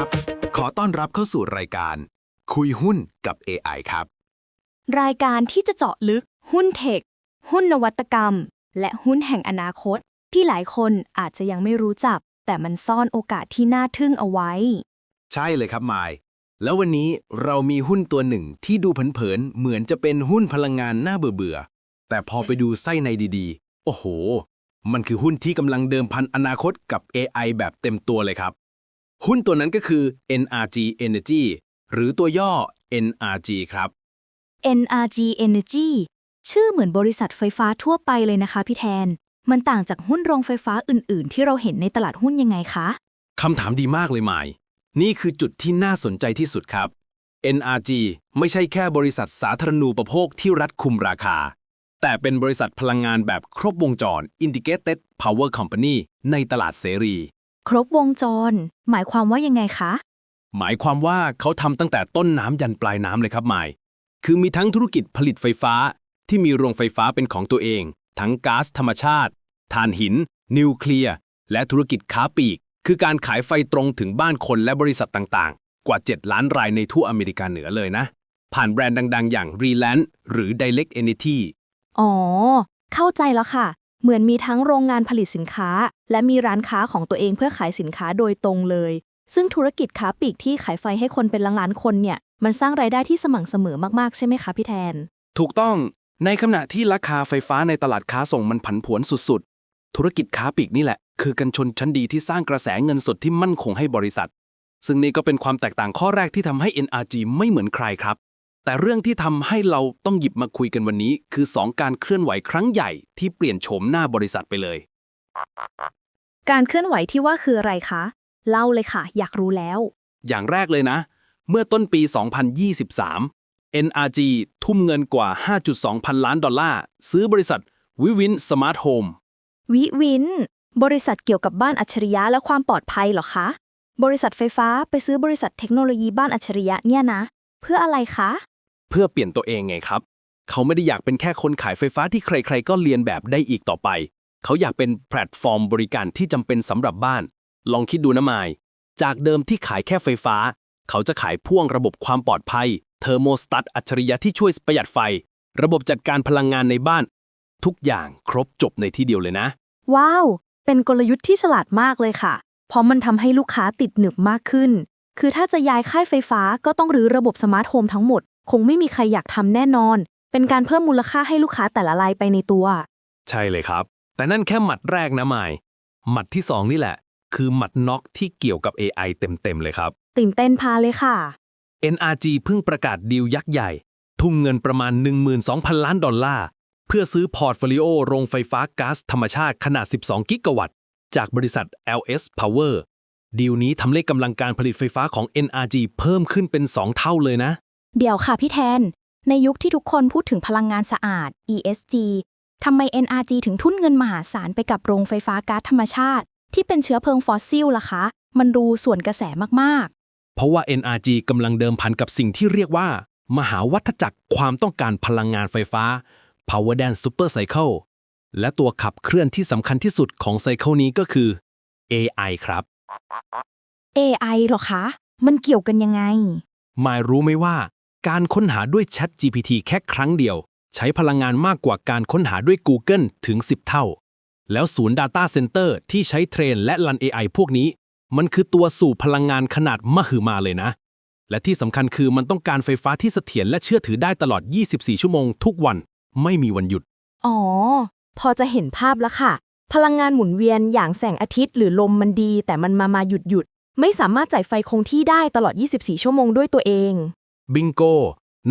ครับ ขอต้อนรับเข้าสู่รายการ คุยหุ้นกับ AI ครับ รายการที่จะเจาะลึก หุ้นเทค หุ้นนวัตกรรม และหุ้นแห่งอนาคต ที่หลายคนอาจจะยังไม่รู้จัก แต่มันซ่อนโอกาสที่น่าทึ่งเอาไว้ ใช่เลยครับมาย แล้ววันนี้เรามีหุ้นตัวหนึ่งที่ดูเผินๆเหมือนจะเป็นหุ้นพลังงานน่าเบื่อๆแต่พอไปดูไส้ในดีๆ โอ้โห มันคือหุ้นที่กำลังเดิมพันอนาคตกับ AI แบบเต็มตัวเลยครับ หุ้นตัวนั้นก็คือ NRG Energy หรือตัวย่อ NRG ครับ NRG Energy ชื่อเหมือนบริษัทไฟฟ้าทั่วไปเลยนะคะพี่แทน มันต่างจากหุ้นโรงไฟฟ้าอื่น ๆ ที่เราเห็นในตลาดหุ้นยังไงคะ คำถามดีมากเลยมาย นี่คือจุดที่น่าสนใจที่สุดครับ NRG ไม่ใช่แค่บริษัทสาธารณูปโภคที่รัดคุมราคา แต่เป็นบริษัทพลังงานแบบครบวงจร Integrated Power Company ในตลาดเสรี ครบวงจร หมายความว่ายังไงคะ หมายความว่าเขาทำตั้งแต่ต้นน้ำยันปลายน้ำเลยครับมาย คือมีทั้งธุรกิจผลิตไฟฟ้า ที่มีโรงไฟฟ้าเป็นของตัวเอง ทั้งก๊าซธรรมชาติถ่านหิน นิวเคลียร์ และธุรกิจค้าปลีก คือการขายไฟตรงถึงบ้านคนและบริษัทต่างๆ กว่า 7 ล้านรายในทั่วอเมริกาเหนือเลยนะ ผ่านแบรนด์ดังๆ อย่าง r e l a n d หรือ Direct Energy อ๋อ เข้าใจแล้วค่ะ เหมือนมีทั้งโรงงานผลิตสินค้า และมีร้านค้าของตัวเองเพื่อขายสินค้าโดยตรงเลย ซึ่งธุรกิจค้าปลีกที่ขายไฟให้คนเป็นล้านๆคนเนี่ย มันสร้างรายได้ที่สม่ำเสมอมากๆ ใช่ไหมคะพี่แทน ถูกต้อง ในขณะที่ราคาไฟฟ้าในตลาดค้าส่งมันผันผวนสุดๆ ธุรกิจค้าปลีกนี่แหละ คือกันชนชั้นดีที่สร้างกระแสเงินสดที่มั่นคงให้บริษัท ซึ่งนี่ก็เป็นความแตกต่างข้อแรกที่ทำให้ NRG ไม่เหมือนใครครับแต่เรื่องที่ทำให้เราต้องหยิบมาคุยกันวันนี้ คือ 2 การเคลื่อนไหวครั้งใหญ่ที่เปลี่ยนโฉมหน้าบริษัทไปเลย การเคลื่อนไหวที่ว่าคืออะไรคะ เล่าเลยค่ะ อยากรู้แล้ว อย่างแรกเลยนะ เมื่อต้นปี 2023 NRG ทุ่มเงินกว่า 5.2 พันล้านดอลลาร์ ซื้อบริษัทวิวินสมาร์ทโฮมวิวิน บริษัทเกี่ยวกับบ้านอัจฉริยะและความปลอดภัยเหรอคะ บริษัทไฟฟ้าไปซื้อบริษัทเทคโนโลยีบ้านอัจฉริยะเนี่ยนะ เพื่ออะไรคะ เพื่อเปลี่ยนตัวเองไงครับ เขาไม่ได้อยากเป็นแค่คนขายไฟฟ้าที่ใครๆ ก็เรียนแบบได้อีกต่อไป เขาอยากเป็นแพลตฟอร์มบริการที่จำเป็นสำหรับบ้าน ลองคิดดูนะมาย จากเดิมที่ขายแค่ไฟฟ้า เขาจะขายพ่วงระบบความปลอดภัย เทอร์โมสตัตอัจฉริยะที่ช่วยประหยัดไฟ ระบบจัดการพลังงานในบ้าน ทุกอย่างครบจบในที่เดียวเลยนะ ว้าว เป็นกลยุทธ์ที่ฉลาดมากเลยค่ะ เพราะมันทำให้ลูกค้าติดหนึบมากขึ้น คือถ้าจะย้ายค่ายไฟฟ้าก็ต้องรื้อระบบสมาร์ทโฮมทั้งหมด คงไม่มีใครอยากทำแน่นอน เป็นการเพิ่มมูลค่าให้ลูกค้าแต่ละรายไปในตัว ใช่เลยครับ แต่นั่นแค่หมัดแรกนะมายหมัดที่สองนี่แหละ คือหมัดน็อกที่เกี่ยวกับ AI เต็มๆเลยครับ ตื่นเต้นพาเลยค่ะ NRG เพิ่งประกาศดีลยักษ์ใหญ่ ทุ่มเงินประมาณ 12,000 ล้านดอลลาร์ เพื่อซื้อพอร์ตโฟลิโอโรงไฟฟ้าก๊าซธรรมชาติขนาด 12 กิกะวัตต์ จากบริษัท LS Power ดีลนี้ทำให้กำลังการผลิตไฟฟ้าของ NRG เพิ่มขึ้นเป็น 2 เท่าเลยนะ เดี๋ยวค่ะพี่แทน ในยุคที่ทุกคนพูดถึงพลังงานสะอาด ESG ทำไม NRG ถึงทุ่นเงินมหาศาลไปกับโรงไฟฟ้าก๊าซธรรมชาติ ที่เป็นเชื้อเพลิงฟอสซิลล่ะคะ มันดูส่วนกระแสมากเพราะว่า NRG กำลังเดิมพันกับสิ่งที่เรียกว่า มหาวัฏจักรความต้องการพลังงานไฟฟ้า Power Dance Super Cycle และตัวขับเคลื่อนที่สำคัญที่สุดของไซเคิลนี้ก็คือ AI ครับๆ AI เหรอคะ มันเกี่ยวกันยังไง หมายรู้ไหมว่า การค้นหาด้วย Chat GPT แค่ครั้งเดียว ใช้พลังงานมากกว่าการค้นหาด้วย Google ถึง 10 เท่า แล้วศูนย์ Data Center ที่ใช้เทรนและรัน AI พวกนี้ มันคือตัวสู่พลังงานขนาดมหึมาเลยนะ และที่สำคัญคือมันต้องการไฟฟ้าที่เสถียรและเชื่อถือได้ตลอด 24 ชั่วโมงทุกวัน ไม่มีวันหยุด อ๋อ พอจะเห็นภาพแล้วค่ะ พลังงานหมุนเวียนอย่างแสงอาทิตย์หรือลมมันดี แต่มันมามาหยุดหยุดๆไม่สามารถจ่ายไฟคงที่ได้ตลอด 24 ชั่วโมงด้วยตัวเอง บิงโก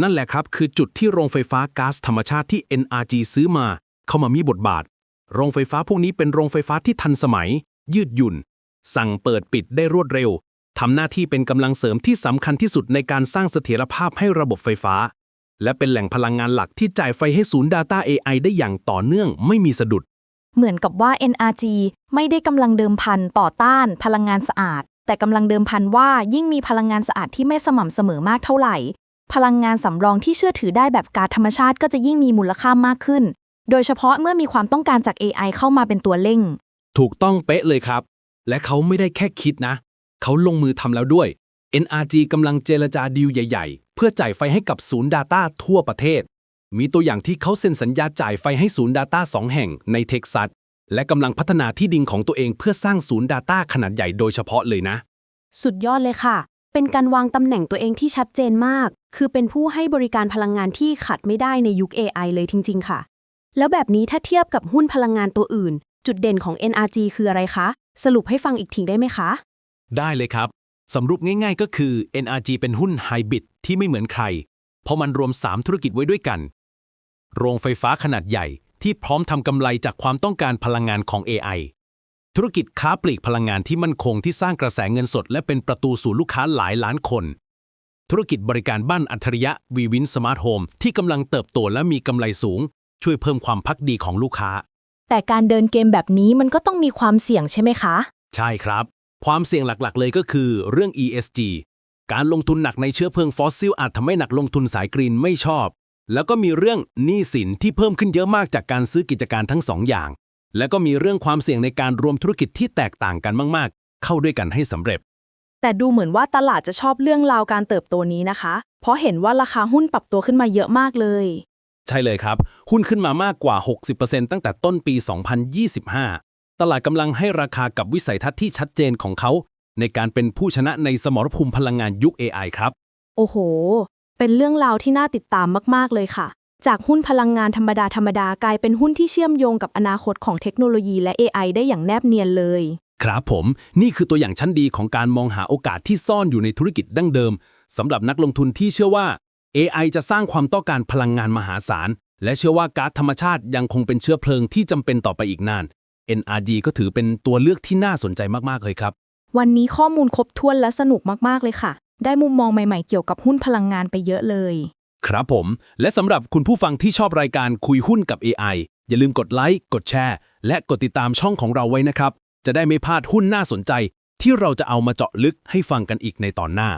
นั่นแหละครับคือจุดที่โรงไฟฟ้าก๊าซธรรมชาติที่ NRG ซื้อมา เข้ามามีบทบาท โรงไฟฟ้าพวกนี้เป็นโรงไฟฟ้าที่ทันสมัย ยืดหยุ่น สั่งเปิดปิดได้รวดเร็วทำหน้าที่เป็นกำลังเสริมที่สำคัญที่สุดในการสร้างเสถียรภาพให้ระบบไฟฟ้า และเป็นแหล่งพลังงานหลักที่จ่ายไฟให้ศูนย์ Data AI ได้อย่างต่อเนื่องไม่มีสะดุด เหมือนกับว่า NRG ไม่ได้กำลังเดิมพันต่อต้าน พลังงานสะอาด แต่กำลังเดิมพันว่ายิ่งมีพลังงานสะอาดที่ไม่สม่ำเสมอมากเท่าไหร่ พลังงานสำรองที่เชื่อถือได้แบบการธรรมชาติก็จะยิ่งมีมูลค่ามากขึ้น โดยเฉพาะเมื่อมีความต้องการจาก AI เข้ามาเป็นตัวเร่ง ถูกต้องเป๊ะเลยครับ และเขาไม่ได้แค่คิดนะ เขาลงมือทำแล้วด้วย NRG กำลังเจรจาดีลใหญ่ ๆ เพื่อจ่ายไฟให้กับศูนย์ Data ทั่วประเทศ มีตัวอย่างที่เขาเซ็นสัญญาจ่ายไฟให้ศูนย์ Data 2 แห่งในเท็กซัสและกำลังพัฒนาที่ดินของตัวเองเพื่อสร้างศูนย์ Data ขนาดใหญ่โดยเฉพาะเลยนะ สุดยอดเลยค่ะ เป็นการวางตำแหน่งตัวเองที่ชัดเจนมาก คือเป็นผู้ให้บริการพลังงานที่ขัดไม่ได้ในยุค AI เลยจริง ๆ ค่ะ แล้วแบบนี้ถ้าเทียบกับหุ้นพลังงานตัวอื่น จุดเด่นของ NRG คืออะไรคะ สรุปให้ฟังอีกทีได้ไหมคะ ได้เลยครับ สำรุปง่ายๆ ก็คือ NRG เป็นหุ้นไฮบริดที่ไม่เหมือนใคร เพราะมันรวม 3 ธุรกิจไว้ด้วยกัน โรงไฟฟ้าขนาดใหญ่ที่พร้อมทำกำไรจากความต้องการพลังงานของ AI ธุรกิจค้าปลีกพลังงานที่มั่นคงที่สร้างกระแสเงินสด และเป็นประตูสู่ลูกค้าหลายล้านคน ธุรกิจบริการบ้านอัจฉริยะวีวินสมาร์ทโฮมที่กำลังเติบโตและมีกำไรสูง ช่วยเพิ่มความพักดีของลูกค้า แต่การเดินเกมแบบนี้มันก็ต้องมีความเสี่ยงใช่ไหมคะ ใช่ครับ ความเสี่ยงหลักๆ เลยก็คือเรื่อง ESG การลงทุนหนักในเชื้อเพลิงฟอสซิลอาจทำให้นักลงทุนสายกรีนไม่ชอบ แล้วก็มีเรื่องหนี้สินที่เพิ่มขึ้นเยอะมากจากการซื้อกิจการทั้งสองอย่าง แล้วก็มีเรื่องความเสี่ยงในการรวมธุรกิจที่แตกต่างกันมาก ๆ เข้าด้วยกันให้สำเร็จ แต่ดูเหมือนว่าตลาดจะชอบเรื่องราวการเติบโตนี้นะคะ เพราะเห็นว่าราคาหุ้นปรับตัวขึ้นมาเยอะมากเลย ใช่เลยครับ หุ้นขึ้นมามากกว่า 60%ตั้งแต่ต้นปี 2025 ตลาดกำลังให้ราคากับวิสัยทัศน์ที่ชัดเจนของเขา ในการเป็นผู้ชนะในสมรภูมิพลังงานยุค AI ครับ โอ้โห เป็นเรื่องราวที่น่าติดตามมาก ๆ เลยค่ะ จากหุ้นพลังงานธรรมดาธรรมดากลายเป็นหุ้นที่เชื่อมโยงกับอนาคตของเทคโนโลยีและ AI ได้อย่างแนบเนียนเลย ครับผม นี่คือตัวอย่างชั้นดีของการมองหาโอกาสที่ซ่อนอยู่ในธุรกิจดั้งเดิมสำหรับนักลงทุนที่เชื่อว่า AI จะสร้างความต้องการพลังงานมหาศาล และเชื่อว่าก๊าซธรรมชาติยังคงเป็นเชื้อเพลิงที่จำเป็นต่อไปอีกนาน NRG ก็ถือเป็นตัวเลือกที่น่าสนใจมากๆเลยครับ วันนี้ข้อมูลครบถ้วนและสนุกมากๆเลยค่ะ ได้มุมมองใหม่ ๆ เกี่ยวกับหุ้นพลังงานไปเยอะเลย ครับผม และสำหรับคุณผู้ฟังที่ชอบรายการคุยหุ้นกับ AI อย่าลืมกดไลค์กดแชร์ และกดติดตามช่องของเราไว้นะครับ จะได้ไม่พลาดหุ้นน่าสนใจ ที่เราจะเอามาเจาะลึกให้ฟังกันอีกในตอนหน้า